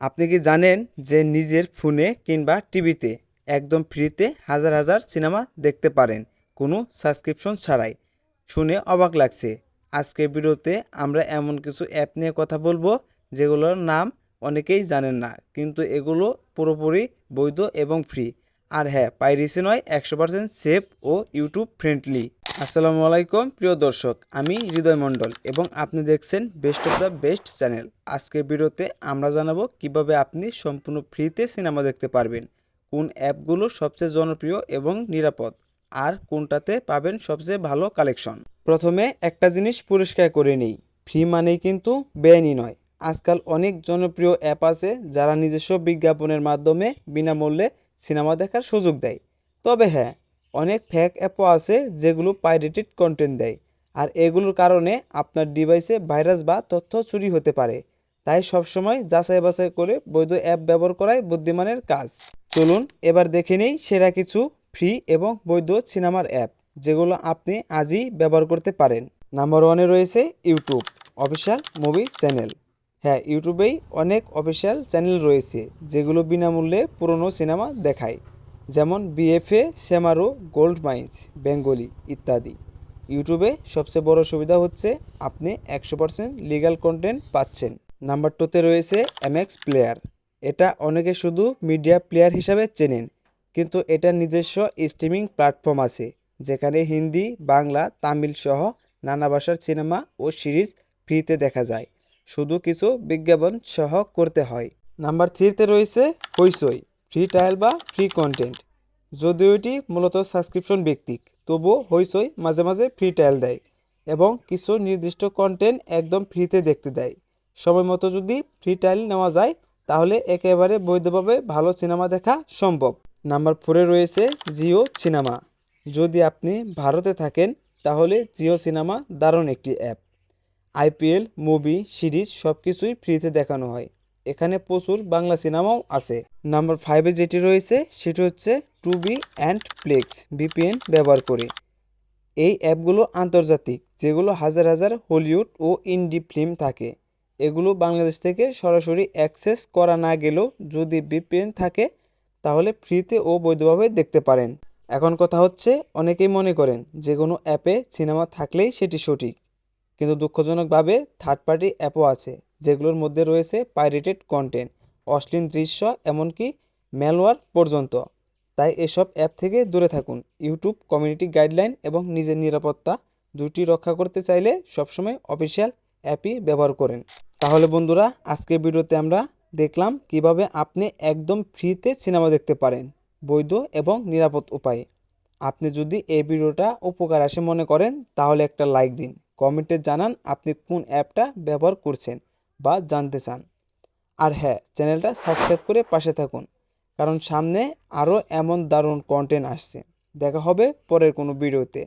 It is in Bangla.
আপনি কি জানেন যে নিজের ফোনে কিংবা টিভিতে একদম ফ্রিতে হাজার হাজার সিনেমা দেখতে পারেন? কোনো সাবস্ক্রিপশন ছাড়াই। শুনে অবাক লাগছে। আজকের ভিডিওতে আমরা এমন কিছু অ্যাপ নিয়ে কথা বলব, যেগুলোর নাম অনেকেই জানেন না, কিন্তু এগুলো পুরোপুরি বৈধ এবং ফ্রি। আর হ্যাঁ পাইরেসি নয়, একশো পার্সেন্ট সেফ ও ইউটিউব ফ্রেন্ডলি। আসসালামু আলাইকুম, প্রিয় দর্শক, আমি হৃদয় মণ্ডল এবং আপনি দেখছেন best of the best channel. আজকের ভিডিওতে আমরা জানাব কীভাবে আপনি সম্পূর্ণ ফ্রিতে সিনেমা দেখতে পারবেন, কোন অ্যাপগুলো সবচেয়ে জনপ্রিয় এবং নিরাপদ, আর কোনটাতে পাবেন সবচেয়ে ভালো কালেকশন। প্রথমে একটা জিনিস পরিষ্কার করে নিই, ফ্রি মানেই কিন্তু বেআইনি নয়। আজকাল অনেক জনপ্রিয় অ্যাপ আছে যারা নিজস্ব বিজ্ঞাপনের মাধ্যমে বিনামূল্যে সিনেমা দেখার সুযোগ দেয়। তবে হ্যাঁ অনেক ফ্যাক অ্যাপও আছে যেগুলো পাইরেটেড কন্টেন্ট দেয়। আর এগুলোর কারণে আপনার ডিভাইসে ভাইরাস বা তথ্য চুরি হতে পারে। তাই সবসময় যাচাই বাছাই করে বৈধ অ্যাপ ব্যবহার করাই বুদ্ধিমানের কাজ। চলুন এবার দেখে নেই সেরা কিছু ফ্রি এবং বৈধ সিনেমার অ্যাপ যেগুলো আপনি আজই ব্যবহার করতে পারেন। নাম্বার ওয়ানে রয়েছে ইউটিউব অফিসিয়াল মুভি চ্যানেল হ্যাঁ ইউটিউবেই অনেক অফিসিয়াল চ্যানেল রয়েছে, যেগুলো বিনামূল্যে পুরনো সিনেমা দেখায়। যেমন বিএফএ, সেমারো, গোল্ড মাইন্স, বেঙ্গলি ইত্যাদি। ইউটিউবে সবচেয়ে বড় সুবিধা হচ্ছে আপনি একশো পার্সেন্ট লিগাল কন্টেন্ট পাচ্ছেন। নাম্বার টুতে রয়েছে এমএক্স প্লেয়ার। এটা অনেকে শুধু মিডিয়া প্লেয়ার হিসাবে চেনেন, কিন্তু এটা নিজস্ব স্ট্রিমিং প্ল্যাটফর্ম আছে, যেখানে হিন্দি, বাংলা, তামিল সহ নানা ভাষার সিনেমা ও সিরিজ ফ্রিতে দেখা যায়। শুধু কিছু বিজ্ঞাপন সহ করতে হয়। নাম্বার থ্রিতে রয়েছে হইসই ফ্রি ট্রায়াল বা ফ্রি কন্টেন্ট যদিও এটি মূলত সাবস্ক্রিপশন ভিত্তিক, তবুও হইসই মাঝে মাঝে ফ্রি ট্রায়াল দেয় এবং কিছু নির্দিষ্ট কন্টেন্ট একদম ফ্রিতে দেখতে দেয়। সময় মতো যদি ফ্রি ট্রায়াল নেওয়া যায়, তাহলে একেবারে বৈধভাবে ভালো সিনেমা দেখা সম্ভব। নাম্বার ফোরে রয়েছে জিও সিনেমা যদি আপনি ভারতে থাকেন, তাহলে জিও সিনেমা দারুণ একটি অ্যাপ আইপিএল মুভি সিরিজ সব কিছুই ফ্রিতে দেখানো হয়। এখানে প্রচুর বাংলা সিনেমাও আছে। নাম্বার ফাইভে যেটি রয়েছে, সেটি হচ্ছে টুবি অ্যান্ড প্লেক্স ভিপিএন ব্যবহার করে। এই অ্যাপগুলো আন্তর্জাতিক, যেগুলো হাজার হাজার হলিউড ও ইন্ডি ফিল্ম থাকে। এগুলো বাংলাদেশ থেকে সরাসরি অ্যাক্সেস করা না গেলেও যদি ভিপিএন থাকে, তাহলে ফ্রিতে ও বৈধভাবে দেখতে পারেন। এখন কথা হচ্ছে, অনেকেই মনে করেন যে কোনো অ্যাপে সিনেমা থাকলেই সেটি সঠিক। কিন্তু দুঃখজনকভাবে থার্ড পার্টি অ্যাপও আছে, যেগুলোর মধ্যে রয়েছে পাইরেটেড কন্টেন্ট অশ্লীল দৃশ্য, এমনকি ম্যালওয়ার পর্যন্ত। তাই এসব অ্যাপ থেকে দূরে থাকুন। ইউটিউব কমিউনিটি গাইডলাইন এবং নিজের নিরাপত্তা দুটি রক্ষা করতে চাইলে সবসময় অফিসিয়াল অ্যাপই ব্যবহার করেন। তাহলে বন্ধুরা, আজকের ভিডিওতে আমরা দেখলাম কীভাবে আপনি একদম ফ্রিতে সিনেমা দেখতে পারেন, বৈধ এবং নিরাপদ উপায়ে। আপনি যদি এই ভিডিওটা উপকার আসে মনে করেন, তাহলে একটা লাইক দিন। কমেন্টে জানান আপনি কোন অ্যাপটা ব্যবহার করছেন বা জানতে চান। আর হ্যাঁ চ্যানেলটা সাবস্ক্রাইব করে পাশে থাকুন, কারণ সামনে আরও এমন দারুণ কন্টেন্ট আসছে। দেখা হবে পরের কোনো ভিডিওতে।